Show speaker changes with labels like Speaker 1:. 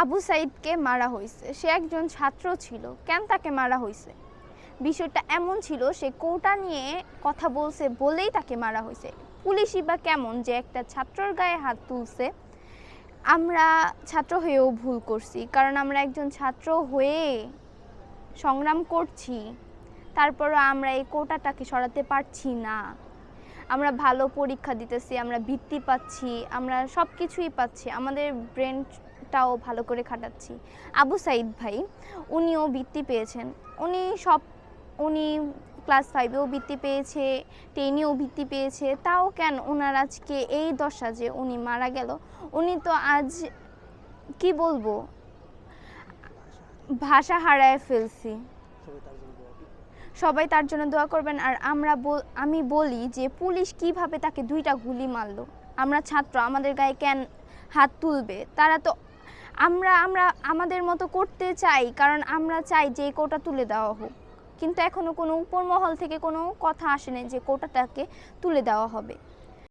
Speaker 1: আবু
Speaker 2: সাইদকে মারা হয়েছে। সে একজন ছাত্র ছিল। কেন তাকে মারা হয়েছে? বিষয়টা এমন ছিল, সে কোটা নিয়ে কথা বলছে বলেই তাকে মারা হয়েছে। পুলিশই বা কেমন যে একটা ছাত্রর গায়ে হাত তুলছে, আমরা ছাত্র হয়েও ভুল করছি। কারণ আমরা একজন ছাত্র হয়ে সংগ্রাম করছি, তারপরও আমরা এই কোটাটাকে সরাতে পারছি না। আমরা ভালো পরীক্ষা দিতেছি, আমরা বৃত্তি পাচ্ছি, আমরা সব কিছুই পাচ্ছি, আমাদের ব্রেনটাও ভালো করে খাটাচ্ছি। আবু সাইদ ভাই, উনিও বৃত্তি পেয়েছেন। উনি সব, উনি ক্লাস ফাইভেও বৃত্তি পেয়েছে, টেনেও বৃত্তি পেয়েছে, তাও কেন ওনার আজকে এই দশা যে উনি মারা গেল? উনি তো আজ, কি বলব? ভাষা হারায় ফেলছি।
Speaker 1: সবাই তার জন্য দোয়া
Speaker 2: করবেন। আর আমরা আমি বলি যে পুলিশ কীভাবে তাকে দুইটা গুলি মারলো? আমরা ছাত্র, আমাদের গায়ে কেন হাত তুলবে? তারা তো আমরা আমরা আমাদের মতো করতে চাই, কারণ আমরা চাই যে কোটা তুলে দেওয়া হোক। কিন্তু এখনও কোনো উপর মহল থেকে কোনো কথা আসেনি যে কোটাটাকে তুলে দেওয়া হবে।